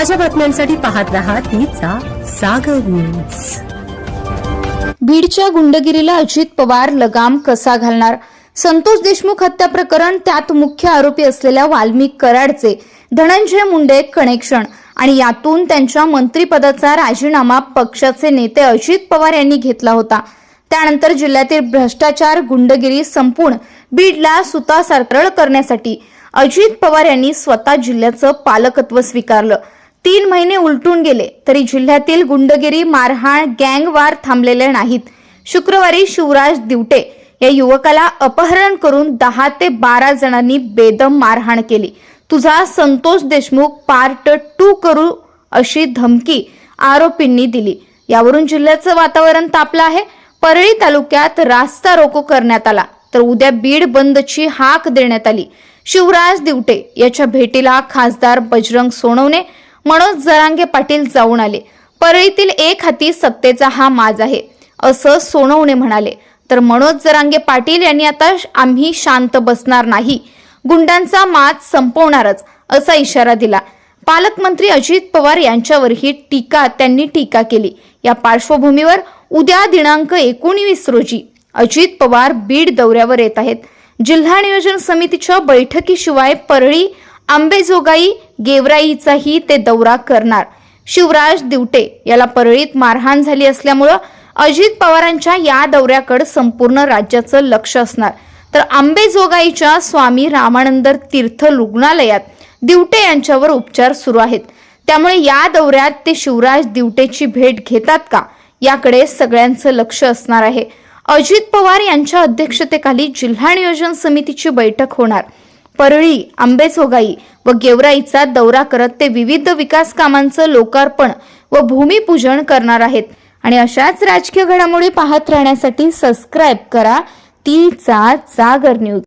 ताज्या बातम्यांसाठी पाहत रहा तिचा सागर न्यूज. बीडच्या गुंडगिरीला अजित पवार लगाम कसा घालणार? संतोष देशमुख हत्या प्रकरण त्यात मुख्य आरोपी असलेल्या वाल्मिक कराडचे धनंजय मुंडे कनेक्शन आणि यातून त्यांच्या मंत्रिपदाचा राजीनामा पक्षाचे नेते अजित पवार यांनी घेतला होता. त्यानंतर जिल्ह्यातील भ्रष्टाचार गुंडगिरी संपूर्ण बीडला सुतासारकळ करण्यासाठी अजित पवार यांनी स्वतः जिल्ह्याचं पालकत्व स्वीकारलं. तीन महिने उलटून गेले तरी जिल्ह्यातील गुंडगिरी मारहाण गँगवार थांबलेले नाहीत. शुक्रवारी शिवराज दिवटे या युवकाला अपहरण करून दहा ते बारा जणांनी बेदम मारहाण केली. तुझा संतोष देशमुख पार्ट टू करू अशी धमकी आरोपींनी दिली. यावरून जिल्ह्याचं वातावरण तापलं आहे. परळी तालुक्यात रास्ता रोको करण्यात आला तर उद्या बीड बंदची हाक देण्यात आली. शिवराज दिवटे याच्या भेटीला खासदार बजरंग सोनवणे मनोज जरांगे पाटील जाऊन आले. परळीतील एक हाती सत्तेचा हा माज आहे. असं सोनवणे म्हणाले. तर मनोज जरांगे पाटील यांनी आता आम्ही शांत बसणार नाही. गुंडांचा माज संपवणारच असा इशारा दिला. पालकमंत्री अजित पवार यांच्यावरही टीका त्यांनी टीका केली. या पार्श्वभूमीवर उद्या दिनांक एकोणवीस रोजी अजित पवार बीड दौऱ्यावर येत आहेत. जिल्हा नियोजन समितीच्या बैठकीशिवाय परळी आंबेजोगाई गेवराईचाही ते दौरा करणार. शिवराज दिवटे याला परळीत मारहाण झाली असल्यामुळं अजित पवारांच्या या दौऱ्याकडे संपूर्ण राज्याचं लक्ष असणार. तर आंबेजोगाईच्या स्वामी रामानंद तीर्थ रुग्णालयात दिवटे यांच्यावर उपचार सुरू आहेत. त्यामुळे या दौऱ्यात ते शिवराज दिवटेची भेट घेतात का? याकडे सगळ्यांचं लक्ष असणार आहे. अजित पवार यांच्या अध्यक्षतेखाली जिल्हा नियोजन समितीची बैठक होणार. परळी आंबेसोगाई व गेवराईचा दौरा करत ते विविध विकास कामांचं लोकार्पण व भूमिपूजन करणार आहेत. आणि अशाच राजकीय घडामोडी पाहत राहण्यासाठी सबस्क्राईब करा. तीचा जागर न्यूज